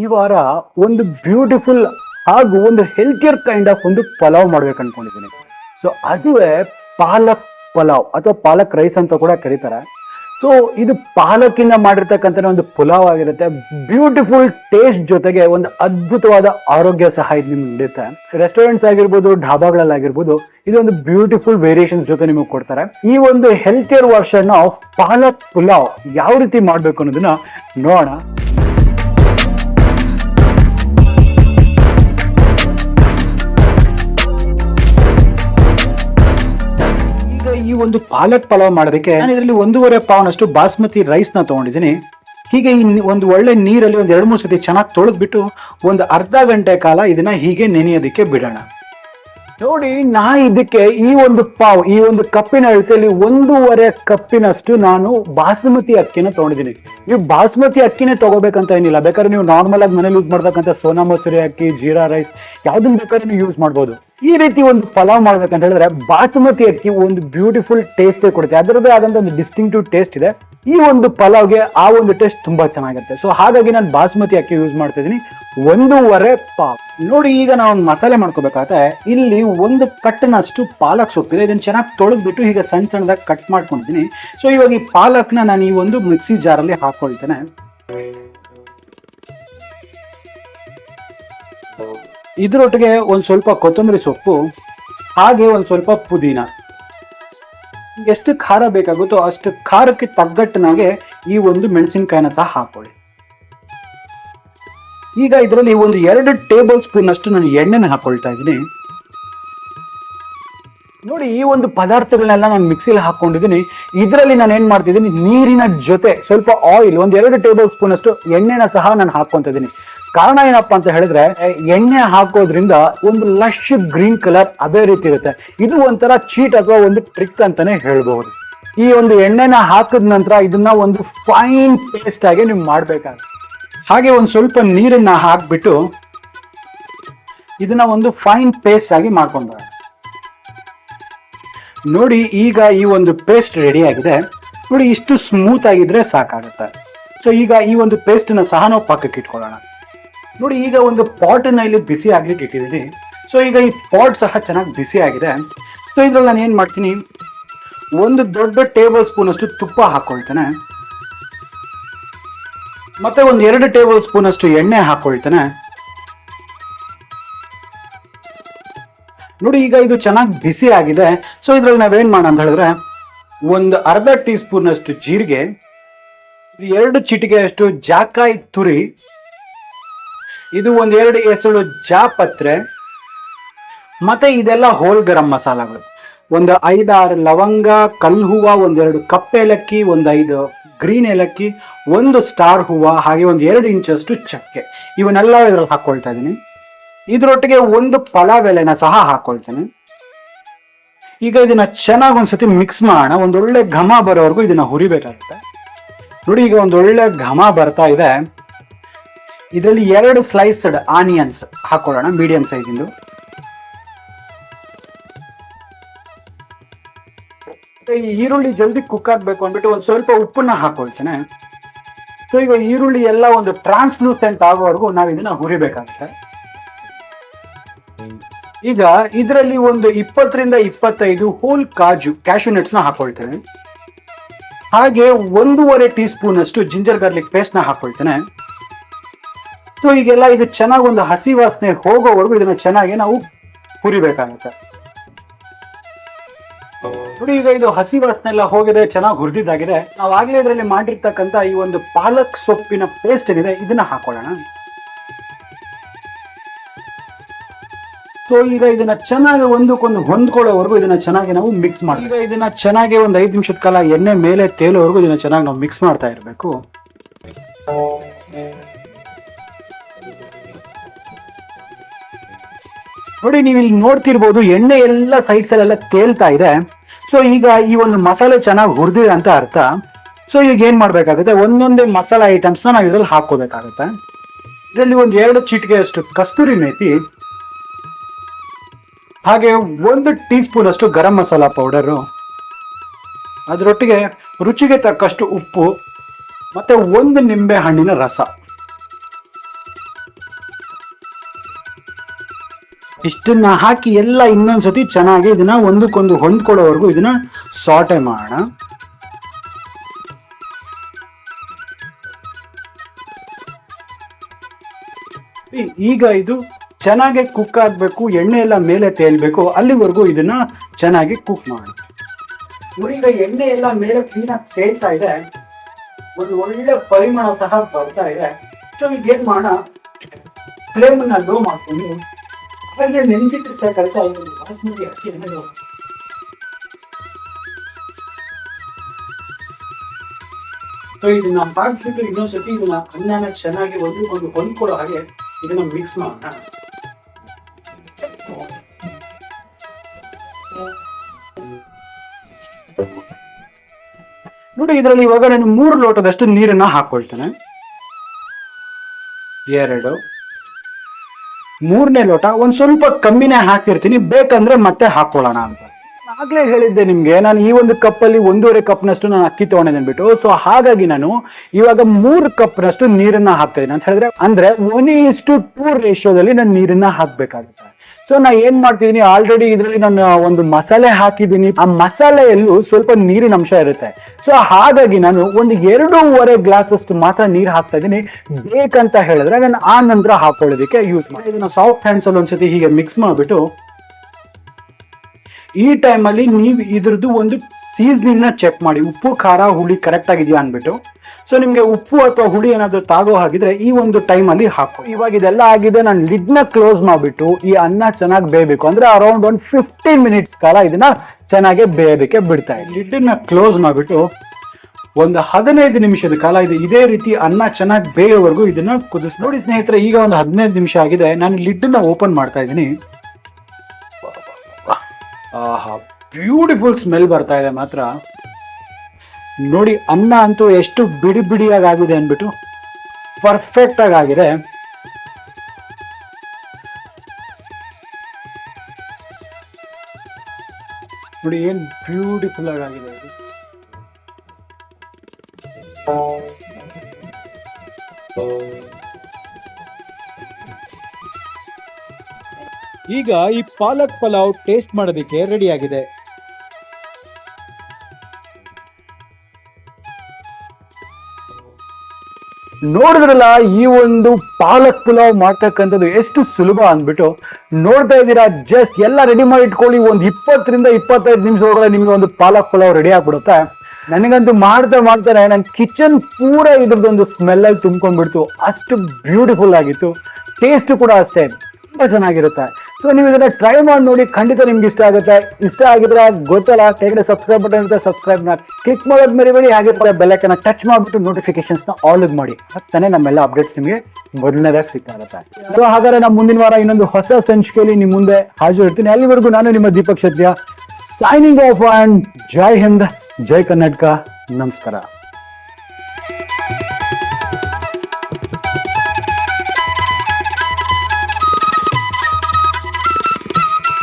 ಈ ವಾರ ಒಂದು ಬ್ಯೂಟಿಫುಲ್ ಹಾಗೂ ಒಂದು ಹೆಲ್ತಿಯರ್ ಕೈಂಡ್ ಆಫ್ ಒಂದು ಪಲಾವ್ ಮಾಡ್ಬೇಕು ಅನ್ಕೊಂಡಿದ್ದೀನಿ. ಸೊ ಅದುವೇ ಪಾಲಕ್ ಪಲಾವ್ ಅಥವಾ ಪಾಲಕ್ ರೈಸ್ ಅಂತ ಕೂಡ ಕರೀತಾರೆ. ಸೊ ಇದು ಪಾಲಕಿಂದ ಮಾಡಿರ್ತಕ್ಕಂಥ ಒಂದು ಪುಲಾವ್ ಆಗಿರುತ್ತೆ. ಬ್ಯೂಟಿಫುಲ್ ಟೇಸ್ಟ್ ಜೊತೆಗೆ ಒಂದು ಅದ್ಭುತವಾದ ಆರೋಗ್ಯ ಸಹ ಇದು ನಿಮ್ಗೆ ನೀಡುತ್ತೆ ರೆಸ್ಟೋರೆಂಟ್ಸ್ ಆಗಿರ್ಬೋದು ಢಾಬಾಗಳಲ್ಲಾಗಿರ್ಬೋದು ಇದೊಂದು ಬ್ಯೂಟಿಫುಲ್ ವೇರಿಯೇಷನ್ಸ್ ಜೊತೆ ನಿಮಗೆ ಕೊಡ್ತಾರೆ. ಈ ಒಂದು healthier version of palak pulao ಯಾವ ರೀತಿ ಮಾಡಬೇಕು ಅನ್ನೋದನ್ನ ನೋಡೋಣ. ಈ ಒಂದು ಪಾಲಕ್ ಪಲಾವ್ ಮಾಡೋದಕ್ಕೆ ನಾನು ಇದರಲ್ಲಿ ಒಂದೂವರೆ ಪಾವ್ನಷ್ಟು ಬಾಸ್ಮತಿ ರೈಸ್ನ ತಗೊಂಡಿದ್ದೀನಿ. ಹೀಗೆ ಒಂದು ಒಳ್ಳೆ ನೀರಲ್ಲಿ ಒಂದು ಎರಡು ಮೂರು ಸತಿ ಚೆನ್ನಾಗಿ ತೊಳೆದ್ಬಿಟ್ಟು ಒಂದು ಅರ್ಧ ಗಂಟೆ ಕಾಲ ಇದನ್ನ ಹೀಗೆ ನೆನೆಯೋದಕ್ಕೆ ಬಿಡೋಣ. ನೋಡಿ, ನಾ ಇದಕ್ಕೆ ಈ ಒಂದು ಪಾವ್, ಈ ಒಂದು ಕಪ್ಪಿನ ಅಳತೆಯಲ್ಲಿ ಒಂದೂವರೆ ಕಪ್ಪಿನಷ್ಟು ನಾನು ಬಾಸುಮತಿ ಅಕ್ಕಿನ ತಗೊಂಡಿದ್ದೀನಿ. ನೀವು ಬಾಸುಮತಿ ಅಕ್ಕಿನೇ ತಗೋಬೇಕಂತ ಏನಿಲ್ಲ. ಬೇಕಾದ್ರೆ ನೀವು ನಾರ್ಮಲ್ ಆಗಿ ಮನೇಲಿ ಯೂಸ್ ಮಾಡ್ತಕ್ಕಂಥ ಸೋನಾ ಮಸೂರಿ ಅಕ್ಕಿ, ಜೀರಾ ರೈಸ್ ಯಾವ್ದನ್ನ ಬೇಕಾದ್ರೆ ನೀವು ಯೂಸ್ ಮಾಡ್ಬೋದು. ಈ ರೀತಿ ಒಂದು ಪಲಾವ್ ಮಾಡ್ಬೇಕಂತ ಹೇಳಿದ್ರೆ ಬಾಸುಮತಿ ಅಕ್ಕಿ ಒಂದು ಬ್ಯೂಟಿಫುಲ್ ಟೇಸ್ಟ್ ಕೊಡುತ್ತೆ. ಅದರದ್ದೇ ಆದಂತ ಒಂದು ಡಿಸ್ಟಿಂಕ್ಟಿವ್ ಟೇಸ್ಟ್ ಇದೆ. ಈ ಒಂದು ಪಲಾವ್ಗೆ ಆ ಒಂದು ಟೇಸ್ಟ್ ತುಂಬಾ ಚೆನ್ನಾಗಿರುತ್ತೆ. ಸೊ ಹಾಗಾಗಿ ನಾನು ಬಾಸುಮತಿ ಅಕ್ಕಿ ಯೂಸ್ ಮಾಡ್ತಾ ಇದ್ದೀನಿ. ಒಂದೂವರೆ ಪಾವ್. ನೋಡಿ, ಈಗ ನಾವು ಒಂದು ಮಸಾಲೆ ಮಾಡ್ಕೋಬೇಕಾದ್ರೆ ಇಲ್ಲಿ ಒಂದು ಕಟ್ಟನಷ್ಟು ಪಾಲಕ್ ಸೊಪ್ಪಿದೆ. ಇದನ್ನು ಚೆನ್ನಾಗಿ ತೊಳೆದ್ಬಿಟ್ಟು ಈಗ ಸಣ್ಣ ಸಣ್ಣದಾಗಿ ಕಟ್ ಮಾಡ್ಕೊಂಡಿದ್ದೀನಿ. ಸೊ ಇವಾಗ ಈ ಪಾಲಕ್ನ ನಾನು ಈ ಒಂದು ಮಿಕ್ಸಿ ಜಾರಲ್ಲಿ ಹಾಕೊಳ್ತೇನೆ. ಇದರೊಟ್ಟಿಗೆ ಒಂದು ಸ್ವಲ್ಪ ಕೊತ್ತಂಬರಿ ಸೊಪ್ಪು, ಹಾಗೆ ಒಂದು ಸ್ವಲ್ಪ ಪುದೀನ. ಎಷ್ಟು ಖಾರ ಬೇಕಾಗುತ್ತೋ ಅಷ್ಟು ಖಾರಕ್ಕೆ ತಗ್ಗಟ್ಟನಾಗೆ ಈ ಒಂದು ಮೆಣಸಿನಕಾಯಿನ ಸಹ ಹಾಕೊಳ್ಳಿ. ಈಗ ಇದರಲ್ಲಿ ಒಂದು ಎರಡು ಟೇಬಲ್ ಸ್ಪೂನ್ ಅಷ್ಟು ನಾನು ಎಣ್ಣೆನ ಹಾಕೊಳ್ತಾ ಇದ್ದೀನಿ. ನೋಡಿ, ಈ ಒಂದು ಪದಾರ್ಥಗಳನ್ನೆಲ್ಲ ನಾನು ಮಿಕ್ಸಿಲಿ ಹಾಕೊಂಡಿದ್ದೀನಿ ಇದರಲ್ಲಿ ನಾನು ಏನು ಮಾಡ್ತಿದ್ದೀನಿ ನೀರಿನ ಜೊತೆ ಸ್ವಲ್ಪ ಆಯಿಲ್ ಒಂದು ಎರಡು ಟೇಬಲ್ ಸ್ಪೂನ್ ಅಷ್ಟು ಎಣ್ಣೆನ ಸಹ ನಾನು ಹಾಕೊಂತ ಇದ್ದೀನಿ. ಕಾರಣ ಏನಪ್ಪಾ ಅಂತ ಹೇಳಿದ್ರೆ, ಎಣ್ಣೆ ಹಾಕೋದ್ರಿಂದ ಒಂದು ಲಶ್ ಗ್ರೀನ್ ಕಲರ್ ಅದೇ ರೀತಿ ಇರುತ್ತೆ. ಇದು ಒಂಥರ ಚೀಟ್ ಅಥವಾ ಒಂದು ಟ್ರಿಕ್ ಅಂತಾನೆ ಹೇಳ್ಬಹುದು ಈ ಒಂದು ಎಣ್ಣೆನ ಹಾಕಿದ ನಂತರ ಇದನ್ನ ಒಂದು ಫೈನ್ ಪೇಸ್ಟ್ ಆಗಿ ನೀವು ಮಾಡ್ಬೇಕಾಗುತ್ತೆ. ಹಾಗೆ ಒಂದು ಸ್ವಲ್ಪ ನೀರನ್ನ ಹಾಕ್ಬಿಟ್ಟು ಇದನ್ನ ಒಂದು ಫೈನ್ ಪೇಸ್ಟ್ ಆಗಿ ಮಾಡ್ಕೊಂಡು ನೋಡಿ, ಈಗ ಈ ಒಂದು ಪೇಸ್ಟ್ ರೆಡಿ ಆಗಿದೆ. ನೋಡಿ, ಇಷ್ಟು ಸ್ಮೂತ್ ಆಗಿದ್ರೆ ಸಾಕಾಗುತ್ತೆ. ಸೊ ಈಗ ಈ ಒಂದು ಪೇಸ್ಟನ್ನ ಸಹ ನಾವು ಪಕ್ಕಕ್ಕೆ ಇಟ್ಕೊಳ್ಳೋಣ. ನೋಡಿ, ಈಗ ಒಂದು ಪಾಟನ್ನ ಇಲ್ಲಿ ಬಿಸಿ ಆಗ್ಲಿಕ್ಕೆ ಇಟ್ಟಿದ್ದೀನಿ. ಸೊ ಈಗ ಈ ಪಾಟ್ ಸಹ ಚೆನ್ನಾಗಿ ಬಿಸಿ ಆಗಿದೆ. ಸೊ ಇದ್ರಲ್ಲಿ ನಾನು ಏನು ಮಾಡ್ತೀನಿ? ಒಂದು ದೊಡ್ಡ ಟೇಬಲ್ ಸ್ಪೂನ್ ಅಷ್ಟು ತುಪ್ಪ ಹಾಕೊಳ್ತೇನೆ. ಮತ್ತೆ ಒಂದು ಎರಡು ಟೇಬಲ್ ಸ್ಪೂನ್ ಅಷ್ಟು ಎಣ್ಣೆ ಹಾಕೊಳ್ತೇನೆ. ನೋಡಿ, ಈಗ ಇದು ಚೆನ್ನಾಗಿ ಬಿಸಿ ಆಗಿದೆ. ಸೊ ಇದ್ರಲ್ಲಿ ನಾವೇನ್ ಮಾಡೋಣ ಅಂತ ಹೇಳಿದ್ರೆ, ಒಂದು ಅರ್ಧ ಟೀ ಸ್ಪೂನ್ ಅಷ್ಟು ಜೀರಿಗೆ ಎರಡು ಚಿಟಿಕೆ ಅಷ್ಟು ಜಾಕಾಯಿ ತುರಿ, ಇದು ಒಂದ್ ಎರಡು ಎಸಳು ಜಾಪತ್ರೆ, ಮತ್ತೆ ಇದೆಲ್ಲ ಹೋಲ್ ಗರಂ ಮಸಾಲಗಳು. ಒಂದು ಐದಾರು ಲವಂಗ ಕಲ್ಲು ಹೂವ ಒಂದೆರಡು ಕಪ್ಪೆ ಏಲಕ್ಕಿ, ಒಂದು ಐದು ಗ್ರೀನ್ ಏಲಕ್ಕಿ, ಒಂದು ಸ್ಟಾರ್ ಹೂವ, ಹಾಗೆ ಒಂದು ಎರಡು ಇಂಚಷ್ಟು ಚಕ್ಕೆ. ಇವನ್ನೆಲ್ಲ ಇದ್ರಲ್ಲಿ ಹಾಕ್ಕೊಳ್ತಾ ಇದ್ದೀನಿ. ಇದರೊಟ್ಟಿಗೆ ಒಂದು ಪಲಾವ್ ಎಲೆನ ಸಹ ಹಾಕೊಳ್ತೇನೆ. ಈಗ ಇದನ್ನ ಚೆನ್ನಾಗಿ ಒಂದ್ಸತಿ ಮಿಕ್ಸ್ ಮಾಡೋಣ. ಒಂದೊಳ್ಳೆ ಘಮ ಬರೋವರೆಗೂ ಇದನ್ನ ಹುರಿಬೇಕಾಗುತ್ತೆ. ನೋಡಿ, ಈಗ ಒಂದೊಳ್ಳೆ ಘಮ ಬರ್ತಾ ಇದೆ. ಇದರಲ್ಲಿ ಎರಡು ಸ್ಲೈಸ್ಡ್ ಆನಿಯನ್ಸ್ ಹಾಕೊಳ್ಳೋಣ ಮೀಡಿಯಂ ಸೈಜಿಂದು ಈ ಈರುಳ್ಳಿ ಜಲ್ದಿ ಕುಕ್ ಆಗ್ಬೇಕು ಅಂದ್ಬಿಟ್ಟು ಒಂದು ಸ್ವಲ್ಪ ಉಪ್ಪನ್ನ ಹಾಕೊಳ್ತೇನೆ. ಸೊ ಈಗ ಈರುಳ್ಳಿ ಎಲ್ಲ ಒಂದು ಟ್ರಾನ್ಸ್ಲೂಸೆಂಟ್ ಆಗೋವರೆಗೂ ನಾವು ಇದನ್ನ ಹುರಿಬೇಕಾಗುತ್ತೆ. ಈಗ ಇದರಲ್ಲಿ ಒಂದು ಇಪ್ಪತ್ತರಿಂದ ಇಪ್ಪತ್ತೈದು ಹೋಲ್ ಕಾಜು ಕ್ಯಾಶುನೆಟ್ಸ್ ಹಾಕೊಳ್ತೇನೆ. ಹಾಗೆ ಒಂದೂವರೆ ಟೀ ಸ್ಪೂನ್ ಅಷ್ಟು ಜಿಂಜರ್ ಗಾರ್ಲಿಕ್ ಪೇಸ್ಟ್ನ ಹಾಕೊಳ್ತೇನೆ. ಸೊ ಈಗೆಲ್ಲ ಇದು ಚೆನ್ನಾಗಿ ಒಂದು ಹಸಿ ವಾಸನೆ ಹೋಗೋವರೆಗೂ ಇದನ್ನ ಚೆನ್ನಾಗಿ ನಾವು ಹುರಿಬೇಕಾಗುತ್ತೆ. ನೋಡಿ ಈಗ ಇದು ಹಸಿ ವಾಸನೆ ಎಲ್ಲ ಹೋಗಿದೆ, ಚೆನ್ನಾಗಿ ಹುರಿದಿದ್ದಾಗಿದೆ. ನಾವು ಆಗಲೇ ಇದರಲ್ಲಿ ಮಾಡಿರ್ತಕ್ಕಂಥ ಈ ಒಂದು ಪಾಲಕ್ ಸೊಪ್ಪಿನ ಪೇಸ್ಟ್ ಏನಿದೆ, ಇದನ್ನ ಹಾಕೊಳ್ಳೋಣ. ಸೊ ಈಗ ಇದನ್ನ ಚೆನ್ನಾಗಿ ಒಂದಕ್ಕೊಂದು ಹೊಂದ್ಕೊಳ್ಳೋವರೆಗೂ ಇದನ್ನ ಚೆನ್ನಾಗಿ ನಾವು ಮಿಕ್ಸ್ ಮಾಡ್ತೀವಿ ಈಗ ಇದನ್ನ ಚೆನ್ನಾಗಿ ಒಂದು ಐದು ನಿಮಿಷದ ಕಾಲ ಎಣ್ಣೆ ಮೇಲೆ ತೇಲೋವರೆಗೂ ಇದನ್ನ ಚೆನ್ನಾಗಿ ನಾವು ಮಿಕ್ಸ್ ಮಾಡ್ತಾ ಇರಬೇಕು. ನೋಡಿ ನೀವು ಇಲ್ಲಿ ನೋಡ್ತಿರ್ಬೋದು, ಎಣ್ಣೆ ಎಲ್ಲ ಸೈಡ್ಸಲ್ಲೆಲ್ಲ ತೇಲ್ತಾ ಇದೆ. ಸೊ ಈಗ ಈ ಒಂದು ಮಸಾಲೆ ಚೆನ್ನಾಗಿ ಹುರಿದಿದೆ ಅಂತ ಅರ್ಥ. ಸೊ ಈಗ ಏನು ಮಾಡಬೇಕಾಗುತ್ತೆ? ಒಂದೊಂದೇ ಮಸಾಲೆ ಐಟಮ್ಸ್ನ ನಾವು ಇದರಲ್ಲಿ ಹಾಕೋಬೇಕಾಗುತ್ತೆ ಇದರಲ್ಲಿ ಒಂದು ಎರಡು ಚಿಟಿಕೆ ಅಷ್ಟು ಕಸ್ತೂರಿ ಮೇತಿ, ಹಾಗೆ ಒಂದು ಟೀ ಸ್ಪೂನ್ ಅಷ್ಟು ಗರಂ ಮಸಾಲ ಪೌಡರು ಅದರೊಟ್ಟಿಗೆ ರುಚಿಗೆ ತಕ್ಕಷ್ಟು ಉಪ್ಪು, ಮತ್ತೆ ಒಂದು ನಿಂಬೆ ಹಣ್ಣಿನ ರಸ. ಇಷ್ಟನ್ನ ಹಾಕಿ ಎಲ್ಲ ಇನ್ನೊಂದು ಸತಿ ಚೆನ್ನಾಗಿ ಇದನ್ನ ಒಂದಕ್ಕೊಂದು ಹೊಂದ್ಕೊಳ್ಳೋವರೆಗೂ ಇದನ್ನ ಸಾಟೆ ಮಾಡೋಣ. ಈಗ ಇದು ಚೆನ್ನಾಗಿ ಕುಕ್ ಆಗಬೇಕು, ಎಣ್ಣೆ ಎಲ್ಲ ಮೇಲೆ ತೇಲ್ಬೇಕು, ಅಲ್ಲಿವರೆಗೂ ಇದನ್ನ ಚೆನ್ನಾಗಿ ಕುಕ್ ಮಾಡಿ. ಈಗ ಎಣ್ಣೆ ಎಲ್ಲ ಮೇಲೆ ಕ್ಲೀನಾಗಿ ತೇಲ್ತಾ ಇದೆ. ಒಂದು ಒಳ್ಳೆ ಪರಿಮಳ ಸಹ ಬರ್ತಾ ಇದೆ. ಸೊ ಈಗ ಏನ್ ಮಾಡೋಣ? ಫ್ಲೇಮ್ ಅನ್ನ ಲೋ ಮಾಡ್ಕೊಂಡು ಹಾಗೆ ನೆನೆಸಿಟ್ಟಿರ್ತಕ್ಕಂಥ ಈ ಒಂದು ಬಾಸ್ಮತಿ ನನಗೆ ಸೊ ಇದನ್ನ ಹಾಕ್ಬಿಟ್ಟು ಇನ್ನೊಂದ್ಸತಿ ಇದನ್ನ ಅನ್ನನ ಚೆನ್ನಾಗಿ ಒಂದು ಹೊಂದ್ಕೊಳ್ಳೋ ಹಾಗೆ ಇದನ್ನ ಮಿಕ್ಸ್ ಮಾಡೋಣ ನೋಡಿ ಇದರಲ್ಲಿ ಇವಾಗ ನಾನು ಮೂರು ಲೋಟದಷ್ಟು ನೀರನ್ನ ಹಾಕೊಳ್ತೇನೆ. ಎರಡು. ಮೂರನೇ ಲೋಟ ಒಂದ್ ಸ್ವಲ್ಪ ಕಮ್ಮಿನೇ ಹಾಕಿರ್ತೀನಿ. ಬೇಕಂದ್ರೆ ಮತ್ತೆ ಹಾಕೊಳ್ಳೋಣ ಅಂತ. ಆಗ್ಲೇ ಹೇಳಿದ್ದೆ ನಿಮ್ಗೆ, ನಾನು ಈ ಒಂದು ಕಪ್ಪಲ್ಲಿ ಒಂದೂವರೆ ಕಪ್ನಷ್ಟು ನಾನು ಅಕ್ಕಿ ತಗೊಂಡಿದ್ದೆ ಅಂದ್ಬಿಟ್ಟು. ಸೊ ಹಾಗಾಗಿ ನಾನು ಇವಾಗ ಮೂರು ಕಪ್ನಷ್ಟು ನೀರನ್ನ ಹಾಕ್ತಾ ಇದ್ದೀನಿ ಅಂತ ಹೇಳಿದ್ರೆ, ಅಂದ್ರೆ ಒನ್ ಇಷ್ಟು ಟೂ ರೇಷಿಯೋದಲ್ಲಿ ನಾನು ನೀರನ್ನ ಹಾಕ್ಬೇಕಾಗುತ್ತೆ. ಸೊ ನಾ ಏನ್ ಮಾಡ್ತಿದೀನಿ ಆಲ್ರೆಡಿ ಇದರಲ್ಲಿ ನಾನು ಒಂದು ಮಸಾಲೆ ಹಾಕಿದ್ದೀನಿ ಆ ಮಸಾಲೆಯಲ್ಲೂ ಸ್ವಲ್ಪ ನೀರಿನ ಅಂಶ ಇರುತ್ತೆ. ಸೊ ಹಾಗಾಗಿ ನಾನು ಒಂದು ಎರಡೂವರೆ ಗ್ಲಾಸ್ ಅಷ್ಟು ಮಾತ್ರ ನೀರು ಹಾಕ್ತಾ ಇದ್ದೀನಿ ಬೇಕಂತ ಹೇಳಿದ್ರೆ ನಾನು ಆ ನಂತರ ಹಾಕೊಳ್ಳೋದಕ್ಕೆ ಯೂಸ್ ಮಾಡಿ ಇದನ್ನ ಸಾಫ್ಟ್ ಹ್ಯಾಂಡ್ಸ್ ಅಲ್ಲಿ ಒಂದ್ಸತಿ ಹೀಗೆ ಮಿಕ್ಸ್ ಮಾಡಿಬಿಟ್ಟು, ಈ ಟೈಮಲ್ಲಿ ನೀವು ಇದ್ರದ್ದು ಒಂದು ಸೀಸನಿಂಗ್ನ ಚೆಕ್ ಮಾಡಿ, ಉಪ್ಪು, ಖಾರ, ಹುಳಿ ಕರೆಕ್ಟ್ ಆಗಿದೆಯಾ ಅಂದ್ಬಿಟ್ಟು. ಸೊ ನಿಮಗೆ ಉಪ್ಪು ಅಥವಾ ಹುಳಿ ಏನಾದರೂ ತಾಗೋ ಹಾಗಿದ್ರೆ ಈ ಒಂದು ಟೈಮಲ್ಲಿ ಹಾಕು. ಇವಾಗ ಇದೆಲ್ಲ ಆಗಿದೆ, ನಾನು ಲಿಡ್ನ ಕ್ಲೋಸ್ ಮಾಡಿಬಿಟ್ಟು ಈ ಅನ್ನ ಚೆನ್ನಾಗಿ ಬೇಯಬೇಕು. ಅಂದ್ರೆ ಅರೌಂಡ್ ಒಂದು ಫಿಫ್ಟೀನ್ ಮಿನಿಟ್ಸ್ ಕಾಲ ಇದನ್ನ ಚೆನ್ನಾಗಿ ಬೇಯೋದಕ್ಕೆ ಬಿಡ್ತಾ ಇದೆ ಲಿಡ್ನ ಕ್ಲೋಸ್ ಮಾಡಿಬಿಟ್ಟು ಒಂದು ಹದಿನೈದು ನಿಮಿಷದ ಕಾಲ ಇದೆ, ಇದೇ ರೀತಿ ಅನ್ನ ಚೆನ್ನಾಗಿ ಬೇಯೋವರೆಗೂ ಇದನ್ನ ಕುದಿಸ್ ನೋಡಿ ಸ್ನೇಹಿತರೆ, ಈಗ ಒಂದು ಹದಿನೈದು ನಿಮಿಷ ಆಗಿದೆ, ನಾನು ಲಿಡ್ನ ಓಪನ್ ಮಾಡ್ತಾ ಇದ್ದೀನಿ. ಆಹಾ. ಬ್ಯೂಟಿಫುಲ್ ಸ್ಮೆಲ್ ಬರ್ತಾ ಇದೆ ಮಾತ್ರ. ನೋಡಿ, ಅನ್ನ ಅಂತೂ ಎಷ್ಟು ಬಿಡಿ ಬಿಡಿಯಾಗಿ ಆಗಿದೆ ಅಂದ್ಬಿಟ್ಟು ಪರ್ಫೆಕ್ಟ್ ಆಗಿ ಆಗಿದೆ ನೋಡಿ, ಏನ್ ಬ್ಯೂಟಿಫುಲ್ ಆಗಿ ಆಗಿದೆ ಈಗ ಈ ಪಾಲಕ್ ಪಲಾವ್ ಟೇಸ್ಟ್ ಮಾಡೋದಕ್ಕೆ ರೆಡಿ ಆಗಿದೆ. ನೋಡಿದ್ರಲ್ಲ, ಈ ಒಂದು ಪಾಲಕ್ ಪುಲಾವ್ ಮಾಡ್ತಕ್ಕಂಥದ್ದು ಎಷ್ಟು ಸುಲಭ ಅಂದ್ಬಿಟ್ಟು ನೋಡ್ತಾ ಇದ್ದೀರಾ ಜಸ್ಟ್ ಎಲ್ಲ ರೆಡಿ ಮಾಡಿ ಇಟ್ಕೊಳ್ಳಿ, ಒಂದು ಇಪ್ಪತ್ತರಿಂದ ಇಪ್ಪತ್ತೈದು ನಿಮಿಷ ಒಳಗಡೆ ನಿಮಗೆ ಒಂದು ಪಾಲಕ್ ಪುಲಾವ್ ರೆಡಿ ಆಗ್ಬಿಡುತ್ತೆ. ನನಗಂತೂ ಮಾಡ್ತಾ ಮಾಡ್ತಾರೆ ನನ್ನ ಕಿಚನ್ ಪೂರ ಇದ್ರದ್ದೊಂದು ಸ್ಮೆಲ್ಲಲ್ಲಿ ತುಂಬ್ಕೊಂಡ್ಬಿಡ್ತು. ಅಷ್ಟು ಬ್ಯೂಟಿಫುಲ್ ಆಗಿತ್ತು. ಟೇಸ್ಟು ಕೂಡ ಅಷ್ಟೇ. ತುಂಬ ಚೆನ್ನಾಗಿರುತ್ತೆ. ಸೊ ನೀವು ಇದನ್ನ ಟ್ರೈ ಮಾಡಿ ನೋಡಿ, ಖಂಡಿತ ನಿಮ್ಗೆ ಇಷ್ಟ ಆಗುತ್ತೆ. ಇಷ್ಟ ಆಗಿದ್ರೆ ಗೊತ್ತಲ್ಲ ಕೆಳಗಡೆ ಸಬ್ಸ್ಕ್ರೈಬ್ ಬಟನ್ ಇರುತ್ತೆ ಸಬ್ಸ್ಕ್ರೈಬ್ನ ಕ್ಲಿಕ್ ಮಾಡೋದು ಮರಿಬೇಡಿ, ಹಾಗೆ ಬೆಲ್ಲೈಕನ್ನ ಟಚ್ ಮಾಡಿಬಿಟ್ಟು ನೋಟಿಫಿಕೇಶನ್ಸ್ನ ಆಲ್ ಮಾಡಿ. ತಾನೇ ನಮ್ಮೆಲ್ಲ ಅಪ್ಡೇಟ್ಸ್ ನಿಮಗೆ ಮೊದಲನೇದಾಗಿ ಸಿಗ್ತಾ ಇರುತ್ತೆ. ಸೊ ಹಾಗಾದ್ರೆ ನಾವು ಮುಂದಿನ ವಾರ ಇನ್ನೊಂದು ಹೊಸ ಸಂಚಿಕೆಯಲ್ಲಿ ನಿಮ್ಮ ಮುಂದೆ ಹಾಜರು ಇರ್ತೀನಿ ಅಲ್ಲಿವರೆಗೂ ನಾನು ನಿಮ್ಮ Deepak Kshatriya signing off and Jai Hind, Jai Karnataka. ನಮಸ್ಕಾರ.